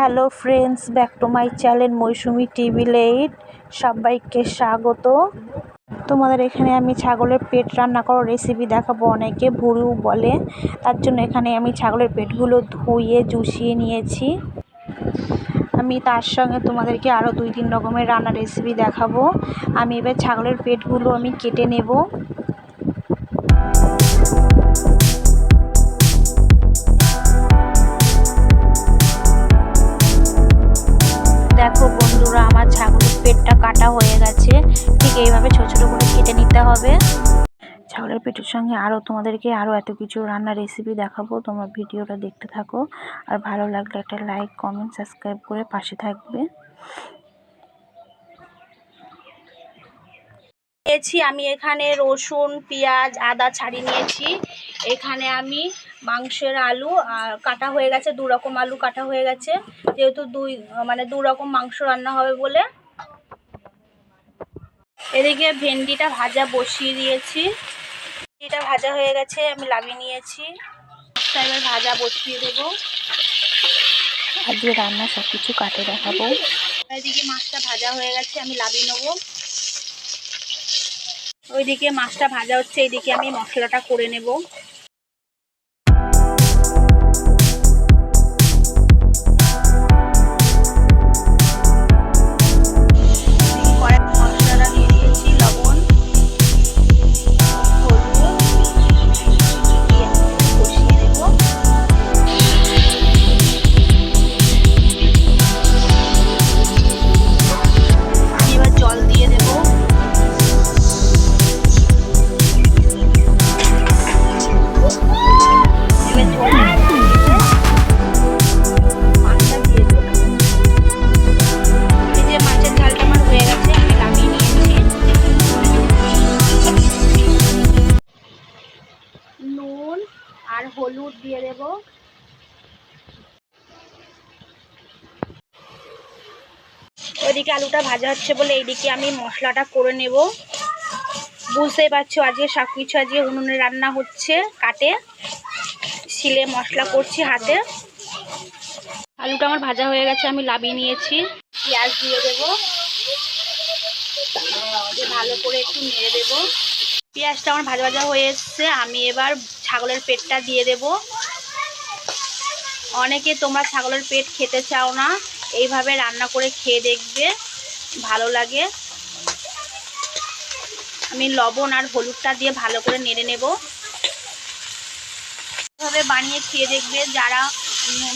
Hello friends back to my channel Mousumi TV late সবাইকে স্বাগত। তোমাদের এখানে আমি ছাগলের পেট রান্না করার রেসিপি দেখাবো। অনেকে ভুরু বলে। তার জন্য এখানে আমি ছাগলের পেটগুলো ধুয়ে, জুসিয়ে নিয়েছি। আমি তার সঙ্গে তোমাদেরকে আরও দুই তিন রকমের রান্নার রেসিপি দেখাবো। আমি এবার ছাগলের পেটগুলো আমি কেটে নেব। ছোটো ছোটো করে কেটে নিতে হবে। ছাগলের পেটের সঙ্গে আরও তোমাদেরকে আরও এত কিছু রান্নার রেসিপি দেখাবো, তোমরা ভিডিওটা দেখতে থাকো। আর ভালো লাগলে একটা লাইক কমেন্ট সাবস্ক্রাইব করে পাশে থাকবে। নিয়েছি আমি এখানে রসুন, পেঁয়াজ, আদা ছাড়িয়ে নিয়েছি। এখানে আমি মাংসের আলু আর কাটা হয়ে গেছে দু রকম আলু কাটা হয়ে গেছে। যেহেতু দুই মানে দু রকম মাংস রান্না হবে বলে এদিকে ভেন্ডিটা ভাজা বসিয়ে দিয়েছি। ভেন্ডিটা ভাজা হয়ে গেছে, আমি লাভিয়ে নিয়েছি। এবার ভাজা বসিয়ে দেবো। আজকে রান্না সব কিছু কাটে দেখাবো। এদিকে মাছটা ভাজা হয়ে গেছে, আমি লাভিয়ে নেব। ওইদিকে মাছটা ভাজা হচ্ছে এইদিকে আমি মশলাটা করে নেব। হলুদ দিয়ে দেব। ওইদিকে আলুটা ভাজা হচ্ছে বলে এইদিকে আমি মশলাটা করে নেব। বুঝতেই পারছ, আজকে সব কিছু আজকে উনুনে রান্না হচ্ছে, কাটে। শিলে মশলা করছি হাতে। আলুটা আমার ভাজা হয়ে গেছে, আমি লাভিয়ে নিয়েছি। পেঁয়াজ দিয়ে দেবো। ভালো করে একটু নেড়ে দেবো। পেঁয়াজটা আমার ভাজা ভাজা হয়ে এসছে, আমি এবার ছাগলের পেটটা দিয়ে দেব। অনেকে তোমরা ছাগলের পেট খেতে চাও না, এইভাবে রান্না করে খেয়ে দেখবে, ভালো লাগে। আমি লবণ আর হলুদটা দিয়ে ভালো করে নেড়ে নেব। এইভাবে বানিয়ে খেয়ে দেখবে, যারা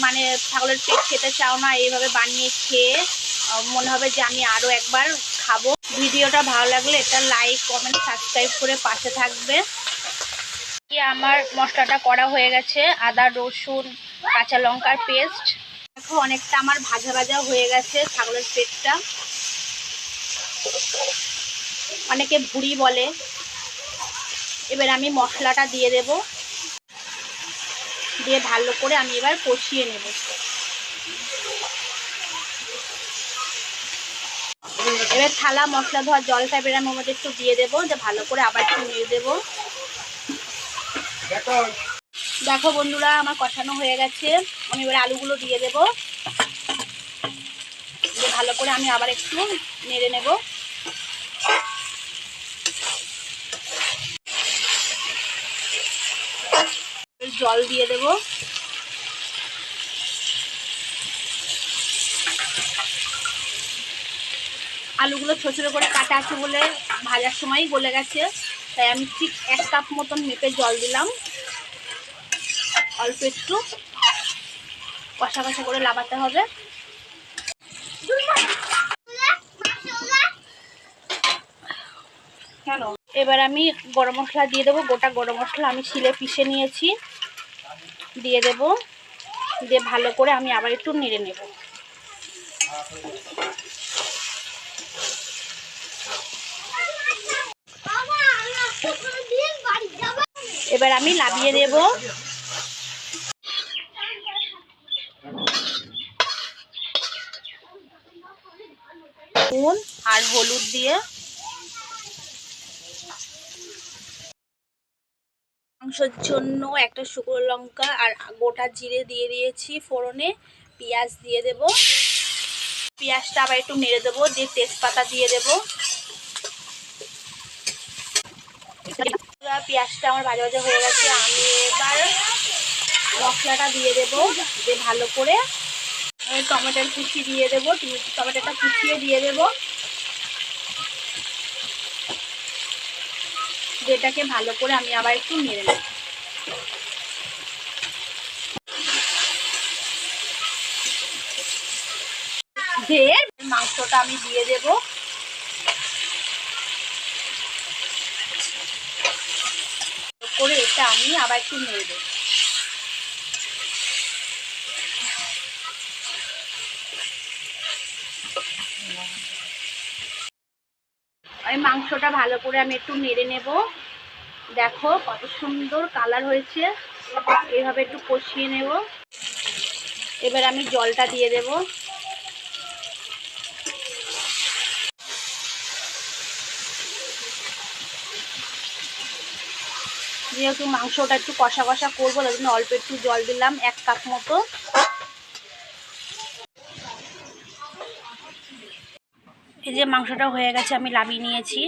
মানে ছাগলের পেট খেতে চাও না, এইভাবে বানিয়ে খেয়ে মনে হবে যে আমি আরও একবার খাব। ভিডিওটা ভালো লাগলে এটা লাইক, কমেন্ট, সাবস্ক্রাইব করে পাশে থাকবে। আমার মশলাটা করা হয়ে গেছে? আদা, রসুন, কাঁচা লঙ্কার পেস্ট। দেখো, অনেকটা আমার ভাজা ভাজা হয়ে গেছে ছাগলের পেটটা। অনেকে ভুড়ি বলে। এবার আমি মশলাটা দিয়ে দেব। দিয়ে ভালো করে আমি এবার কষিয়ে নেব। এবার থালা মশলা ধোয়ার জলটা এবার আমি মধ্যে একটু দিয়ে দেবো যে ভালো করে আবার একটু নিয়ে দেবো। দেখো বন্ধুরা, আমার কষানো হয়ে গেছে। আমি এবার আলুগুলো দিয়ে দেব। ভালো করে আমি আবার একটু নেড়ে নেব। জল দিয়ে দেবো। আলুগুলো ছোটো ছোটো করে কাটা আছে বলে ভাজার সময় গলে গেছে। তাই আমি ঠিক এক কাপ মতন মেপে জল দিলাম। অল্প একটু। কষা কষা করে লাগাতে হবে। এবার আমি গরম মশলা দিয়ে দেবো। গোটা গরম মশলা আমি শিলে পিষে নিয়েছি। দিয়ে দেব। দিয়ে ভালো করে আমি আবার একটু নেড়ে নেব। এবার আমি লাভিয়ে দেব। নুন আর হলুদ দিয়ে মাংসের জন্য একটা শুকনো লঙ্কা আর গোটা জিরে দিয়ে দিয়েছি ফোড়নে, পেঁয়াজ দিয়ে দেব। পেঁয়াজটা আবার একটু নেড়ে দেবো, দিয়ে তেজপাতা দিয়ে দেবো। পেঁয়াজটা আমার ভাজা ভাজা হয়ে গেছে, আমি এবার মশলাটা দিয়ে দেবো, দিয়ে ভালো করে টমেটোর কুচি দিয়ে দেবো টমেটোটা কুচিয়ে দিয়ে দেবো। যেটাকে ভালো করে আমি আবার একটু নেড়ে নেব। দিয়ে মাংসটা আমি দিয়ে দেব। করে এটা আমি আবার একটু নেড়ে দেবো ওই মাংসটা ভালো করে আমি একটু নেড়ে নেব। দেখো কত সুন্দর কালার হয়েছে। এইভাবে একটু কষিয়ে নেব। এবার আমি জলটা দিয়ে দেব। যেহেতু মাংসটা একটু কষা কষা করব, তার জন্য অল্প একটু জল দিলাম, এক কাপ মতো। এই যে মাংসটা হয়ে গেছে আমি লাভিয়ে নিয়েছি।